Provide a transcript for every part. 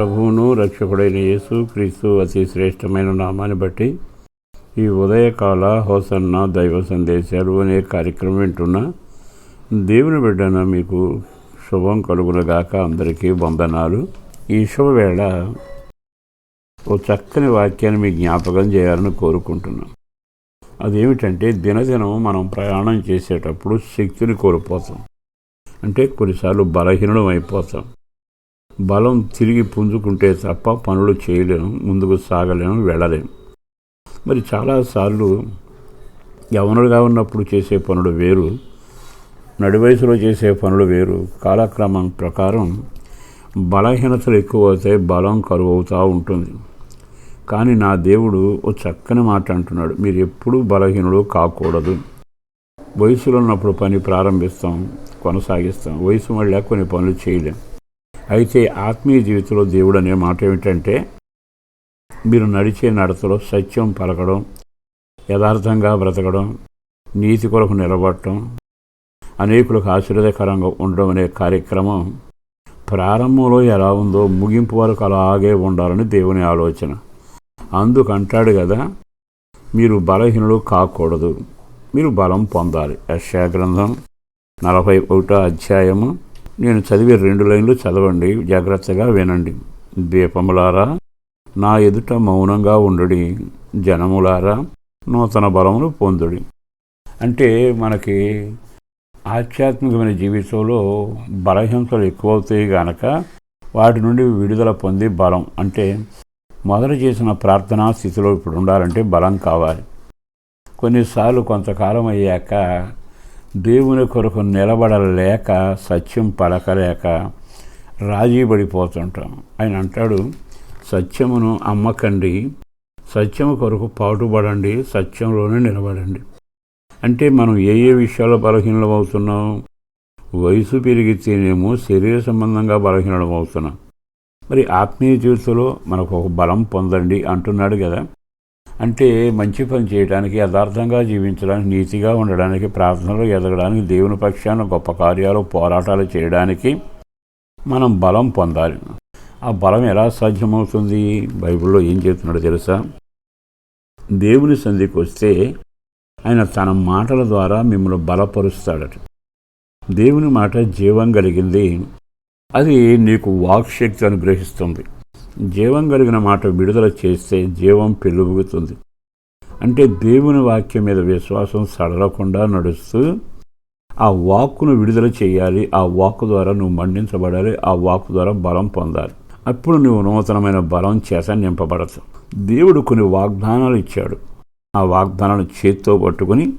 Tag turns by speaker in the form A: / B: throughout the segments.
A: ప్రభువును రక్షకుడైన యేసు క్రీస్తు అతి శ్రేష్టమైన నామాన్ని బట్టి ఈ ఉదయకాల హోసన్న దైవ సందేశాలు అనే కార్యక్రమం వింటున్న దేవుని బిడ్డన మీకు శుభం కలుగునగాక అందరికీ వందనాలు. ఈ శుభవేళ ఓ చక్కని వాక్యాన్ని మీ జ్ఞాపకం చేయాలని కోరుకుంటున్నాం. అదేమిటంటే దినదినం మనం ప్రయాణం చేసేటప్పుడు శక్తిని కోల్పోతాం. అంటే కొన్నిసార్లు బలహీనం అయిపోతాం. బలం తిరిగి పుంజుకుంటే తప్ప పనులు చేయలేము ముందుకు సాగలేము వెళ్ళలేము మరి చాలాసార్లు యవనుడుగా ఉన్నప్పుడు చేసే పనులు వేరు నడివయసులో చేసే పనులు వేరు. కాలక్రమం ప్రకారం బలహీనతలు ఎక్కువ అవుతాయి బలం కరువు అవుతూ ఉంటుంది. కానీ నా దేవుడు ఓ చక్కని మాట అంటున్నాడు. మీరు ఎప్పుడూ బలహీనుడు కాకూడదు. వయసులో ఉన్నప్పుడు పని ప్రారంభిస్తాం కొనసాగిస్తాం. వయసు మళ్ళీ కొన్ని పనులు చేయలేం. అయితే ఆత్మీయ జీవితంలో దేవుడు అనే మాట ఏమిటంటే మీరు నడిచే నడతలో సత్యం పలకడం యథార్థంగా బ్రతకడం నీతి కొరకు నిలబడటం అనేకులకు ఆశీర్వదకరంగా ఉండడం అనే కార్యక్రమం ప్రారంభంలో ఎలా ఉందో ముగింపు వరకు అలాగే ఉండాలని దేవుని ఆలోచన. అందుకంటాడు కదా మీరు బలహీనులు కాకూడదు. మీరు బలం పొందాలి. యశా గ్రంథం నలభై ఒకటో అధ్యాయము నేను చదివే రెండు లైన్లు చదవండి. జాగ్రత్తగా వినండి. దీపములారా నా ఎదుట మౌనంగా ఉండుడి. జనములారా నూతన బలమును పొందుడి. అంటే మనకి ఆధ్యాత్మికమైన జీవితంలో బలహీనతలు ఎక్కువవుతాయి గనక వాటి నుండి విడుదల పొంది బలం. అంటే మొదలు చేసిన ప్రార్థనా స్థితిలో ఇప్పుడు ఉండాలంటే బలం కావాలి. కొన్నిసార్లు కొంతకాలం అయ్యాక దేవుని కొరకు నిలబడలేక సత్యం పలకలేక రాజీ పడిపోతుంటాం ఆయన అంటాడు సత్యమును అమ్మకండి సత్యము కొరకు పాటుపడండి సత్యంలోనే నిలబడండి. అంటే మనం ఏ ఏ విషయాల్లో బలహీనలం అవుతున్నాం వయసు పెరిగితేనేమో శరీర సంబంధంగా బలహీనడం అవుతున్నాం మరి ఆత్మీయ జీవితంలో మనకు ఒక బలం పొందండి అంటున్నాడు కదా. అంటే మంచి పని చేయడానికి యథార్థంగా జీవించడానికి నీతిగా ఉండడానికి ప్రార్థనలు ఎదగడానికి దేవుని పక్షాన గొప్ప కార్యాలు పోరాటాలు చేయడానికి మనం బలం పొందాలి. ఆ బలం ఎలా సాధ్యమవుతుంది? బైబిల్లో ఏం చెప్తున్నాడో తెలుసా? దేవుని సంధికి వస్తే ఆయన తన మాటల ద్వారా మిమ్మల్ని బలపరుస్తాడట. దేవుని మాట జీవం కలిగింది. అది నీకు వాక్శక్తి అనుగ్రహిస్తుంది. జీవం కలిగిన మాట విడుదల చేస్తే జీవం పెలుగుతుంది అంటే దేవుని వాక్యం మీద విశ్వాసం సడలకుండా నడుస్తూ ఆ వాక్కును విడుదల చేయాలి ఆ వాక్కు ద్వారా నువ్వు మండించబడాలి ఆ వాక్కు ద్వారా బలం పొందాలి. అప్పుడు నువ్వు నూతనమైన బలం చేత నింపబడతావు. దేవుడు కొన్ని వాగ్దానాలు ఇచ్చాడు. ఆ వాగ్దానాలు చేత్తో పట్టుకుని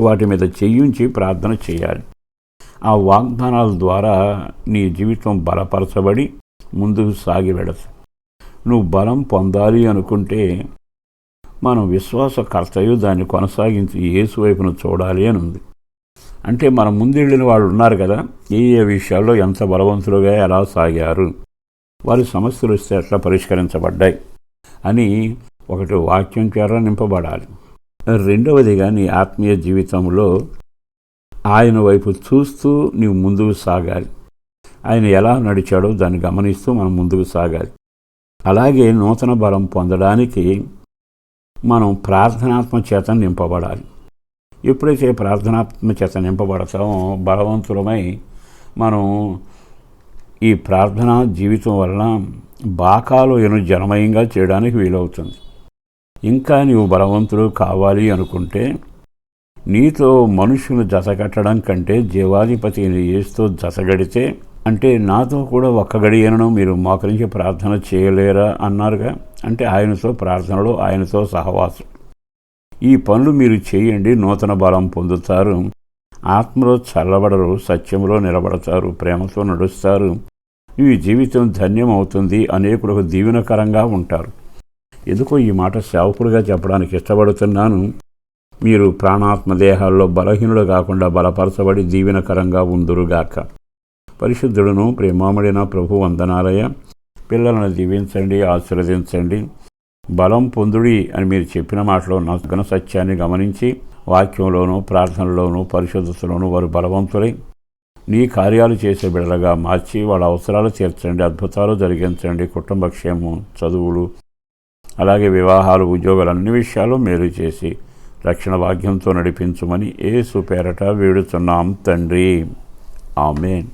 A: వాటి మీద చెయ్యించి ప్రార్థన చేయాలి. ఆ వాగ్దానాల ద్వారా నీ జీవితం బలపరచబడి ముందుకు సాగి వెడతావు. నువ్వు బలం పొందాలి అనుకుంటే మనం విశ్వాసకర్తయు దాన్ని కొనసాగించి యేసు వైపును చూడాలి అని ఉంది. అంటే మన ముందెళ్ళిన వాళ్ళు ఉన్నారు కదా ఏ ఏ విషయాల్లో ఎంత బలవంతులుగా ఎలా సాగారు వారి సమస్యలు వస్తే ఎట్లా పరిష్కరించబడ్డాయి అని ఒకటి వాక్యం చేర నింపబడాలి. రెండవదిగా నీ ఆత్మీయ జీవితంలో ఆయన వైపు చూస్తూ నీవు ముందుకు సాగాలి. ఆయన ఎలా నడిచాడో దాన్ని గమనిస్తూ మనం ముందుకు సాగాలి. అలాగే నూతన బలం పొందడానికి మనం ప్రార్థనాత్మ చేత నింపబడాలి. ఎప్పుడైతే ప్రార్థనాత్మ చేత నింపబడతామో బలవంతులమై మనం ఈ ప్రార్థనా జీవితం వలన బాకాలు ఎను జనమయంగా చేయడానికి వీలవుతుంది. ఇంకా నీవు బలవంతుడు కావాలి అనుకుంటే నీతో మనుషులు జతకట్టడం కంటే జీవాధిపతి ఏస్తో జతగడితే అంటే నాతో కూడా ఒక్క గడియనను మీరు మోకరించి ప్రార్థన చేయలేరా అన్నారుగా. అంటే ఆయనతో ప్రార్థనలో ఆయనతో సహవాసం. ఈ పనులు మీరు చేయండి నూతన బలం పొందుతారు. ఆత్మలో చల్లబడరు సత్యంలో నిలబడతారు ప్రేమతో నడుస్తారు. ఈ జీవితం ధన్యమవుతుంది అనేకులకు దీవెనకరంగా ఉంటారు. ఎందుకో ఈ మాట సేవకుడిగా చెప్పడానికి ఇష్టపడుతున్నాను. మీరు ప్రాణాత్మ దేహాల్లో బలహీనులు కాకుండా బలపరచబడి దీవెనకరంగా ఉందురుగాక. పరిశుద్ధుడును ప్రేమాముడైన ప్రభు వందనాలయ. పిల్లలను దీవించండి ఆశీర్వదించండి. బలం పొందుడి అని మీరు చెప్పిన మాటలో నా ఘన సత్యాన్ని గమనించి వాక్యంలోనూ ప్రార్థనలోనూ పరిశుద్ధతలోనూ వారు బలవంతులై నీ కార్యాలు చేసే బిడలగా మార్చి వాళ్ళ అవసరాలు తీర్చండి అద్భుతాలు జరిగించండి కుటుంబ క్షేమం చదువులు అలాగే వివాహాలు ఉద్యోగాలు అన్ని విషయాలు మేలు చేసి రక్షణ భాగ్యంతో నడిపించుమని ఏసు పేరట వీడుతున్నాం తండ్రి. ఆమెన్.